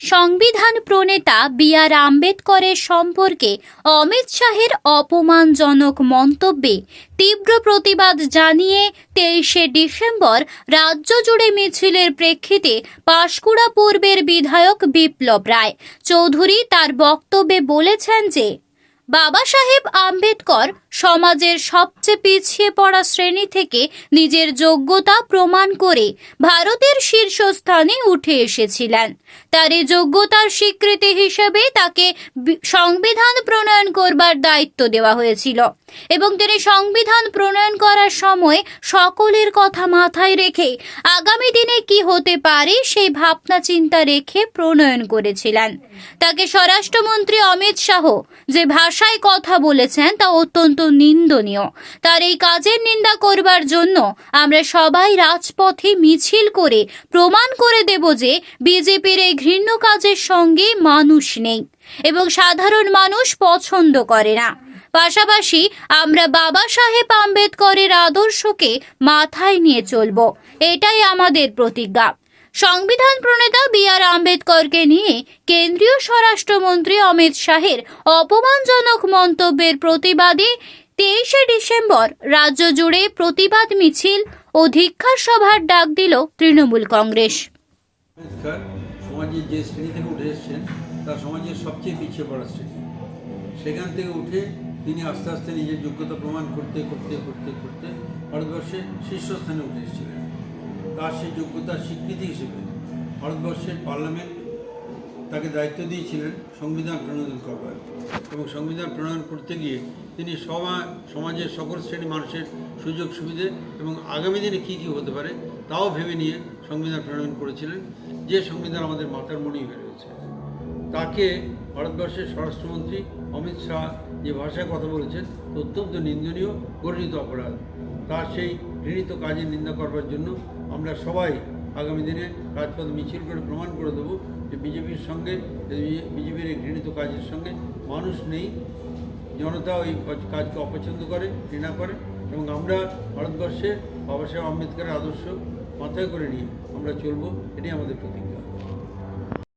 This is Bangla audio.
সংবিধান প্রণেতা বি আর আম্বেদকরের সম্পর্কে অমিত শাহের অপমানজনক মন্তব্যে তীব্র প্রতিবাদ জানিয়ে তেইশে ডিসেম্বর রাজ্য জুড়ে মিছিলের প্রেক্ষিতে পাঁশকুড়া পূর্বের বিধায়ক বিপ্লব রায় চৌধুরী তার বক্তব্যে বলেছেন যে, বাবা সাহেব আম্বেদকর সমাজের সবচেয়ে পিছিয়ে পড়া শ্রেণি থেকে নিজের যোগ্যতা প্রমাণ করে ভারতের শীর্ষস্থানে উঠে এসেছিলেন। তার এই যোগ্যতার স্বীকৃতি হিসেবে তাকে সংবিধান প্রণয়ন করবার দায়িত্ব দেওয়া হয়েছিল এবং তিনি সংবিধান প্রণয়ন করার সময় সকলের কথা মাথায় রেখে আগামী দিনে কি হতে পারে সেই ভাবনা চিন্তা রেখে প্রণয়ন করেছিলেন। তাকে স্বরাষ্ট্রমন্ত্রী অমিত শাহ যে ভাষায় কথা বলেছেন তা অত্যন্ত নিন্দনীয়। তার এই কাজের নিন্দা করবার জন্য আমরা সবাই রাজপথে মিছিল করে প্রমাণ করে দেব যে বিজেপির এই ঘৃণ্য কাজের সঙ্গে মানুষ নেই এবং সাধারণ মানুষ পছন্দ করে না। পাশাপাশি আমরা বাবা সাহেব আম্বেদকরের আদর্শকে মাথায় নিয়ে চলব। এটাই আমাদের প্রতিজ্ঞা। সংবিধান প্রণেতা বি আর আম্বেদকরকে নিয়ে কেন্দ্রীয় স্বরাষ্ট্রমন্ত্রী অমিত শাহের অপমানজনক মন্তব্যের প্রতিবাদে তেইশে ডিসেম্বর রাজ্য জুড়ে প্রতিবাদ মিছিল ও ধিক্ষার সভার ডাক দিল তৃণমূল কংগ্রেস। সমাজের যে শ্রেণি থেকে উঠে এসেছেন, তার সমাজের সবচেয়ে পিছিয়ে পড়া শ্রেণি। সেখান থেকে উঠে তিনি আস্তে আস্তে নিজের যোগ্যতা প্রমাণ করতে করতে করতে করতে ভারতবর্ষে শীর্ষস্থানে উঠে এসেছিলেন। তার সেই যোগ্যতার স্বীকৃতি হিসেবে ভারতবর্ষের পার্লামেন্ট তাকে দায়িত্ব দিয়েছিলেন সংবিধান প্রণয়ন করবার। এবং সংবিধান প্রণয়ন করতে গিয়ে তিনি সমা সমাজের সকল শ্রেণি মানুষের সুযোগ সুবিধে এবং আগামী দিনে কী কী হতে পারে তাও ভেবে নিয়ে সংবিধান প্রণয়ন করেছিলেন, যে সংবিধান আমাদের মাথার হয়ে রয়েছে। তাকে ভারতবর্ষের স্বরাষ্ট্রমন্ত্রী অমিত শাহ যে ভাষায় কথা বলেছেন অত্যন্ত নিন্দনীয়, গর্হিত অপরাধ। তার সেই ঘৃণিত কাজের নিন্দা করবার জন্য আমরা সবাই আগামী দিনে রাজপথ মিছিল করে প্রমাণ করে দেবো যে বিজেপির সঙ্গে বিজেপির এই ঘৃণিত কাজের সঙ্গে মানুষ নেই, জনতা ওই কাজকে অপছন্দ করে, ঘৃণা করে এবং আমরা ভারতবর্ষে বাবা সাহেব আম্বেদকরের আদর্শ মাথায় করে নিয়ে আমরা চলবো, এটাই আমাদের প্রতিজ্ঞা।